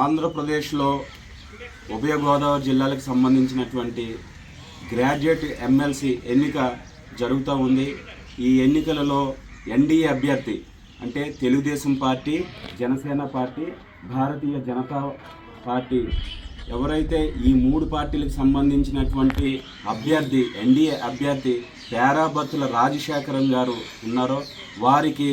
ఆంధ్రప్రదేశ్లో ఉభయ గోదావరి జిల్లాలకు సంబంధించినటువంటి గ్రాడ్యుయేట్ ఎమ్మెల్సీ ఎన్నిక జరుగుతూ ఉంది. ఈ ఎన్నికలలో ఎన్డీఏ అభ్యర్థి అంటే Telugudesam party Janasena party Bharatiya Janata party. ఎవరైతే ఈ మూడు పార్టీలకు సంబంధించినటువంటి అభ్యర్థి ఎన్డీఏ అభ్యర్థి పేరాబత్తుల రాజశేఖరం గారు ఉన్నారో వారికి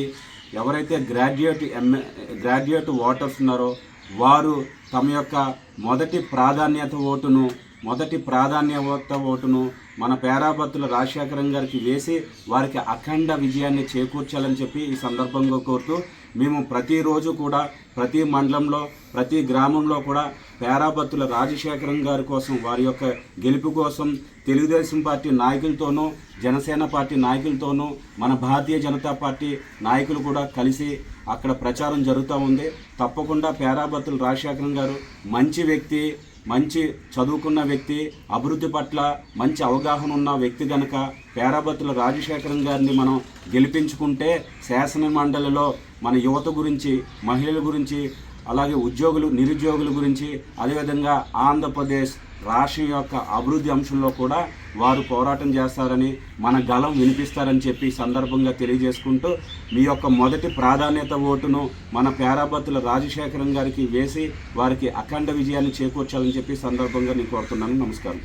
ఎవరైతే గ్రాడ్యుయేట్ ఎంఏ గ్రాడ్యుయేట్ ఓటర్స్ ఉన్నారో వారు తమ యొక్క మొదటి ప్రాధాన్యత ఓటును మొదటి ప్రాధాన్యత ఓటును మన పేరాబత్తుల రాజశేఖరం గారికి వేసి వారికి అఖండ విజయాన్ని చేకూర్చాలని చెప్పి ఈ సందర్భంగా కోరుతూ మేము ప్రతిరోజు కూడా ప్రతి మండలంలో ప్రతి గ్రామంలో కూడా పేరాబత్తుల రాజశేఖరం గారి కోసం వారి యొక్క గెలుపు కోసం తెలుగుదేశం పార్టీ నాయకులతోనూ జనసేన పార్టీ నాయకులతోనూ మన భారతీయ జనతా పార్టీ నాయకులు కూడా కలిసి అక్కడ ప్రచారం జరుగుతూ ఉంది. తప్పకుండా పేరాబత్తుల రాజశేఖరం గారు మంచి వ్యక్తి మంచి చదువుకున్న వ్యక్తి అభివృద్ధి పట్ల మంచి అవగాహన ఉన్న వ్యక్తి గనక పేరాబత్తుల రాజశేఖరం గారిని మనం గెలిపించుకుంటే శాసన మండలిలో మన యువత గురించి మహిళల గురించి అలాగే ఉద్యోగులు నిరుద్యోగుల గురించి అదేవిధంగా ఆంధ్రప్రదేశ్ రాష్ట్రం యొక్క అభివృద్ధి అంశంలో కూడా వారు పోరాటం చేస్తారని మన గలం వినిపిస్తారని చెప్పి సందర్భంగా తెలియజేసుకుంటూ మీ యొక్క మొదటి ప్రాధాన్యత ఓటును మన పేరాబత్తుల రాజశేఖరం గారికి వేసి వారికి అఖండ విజయాన్ని చేకూర్చాలని చెప్పి సందర్భంగా నేను కోరుతున్నాను. నమస్కారం.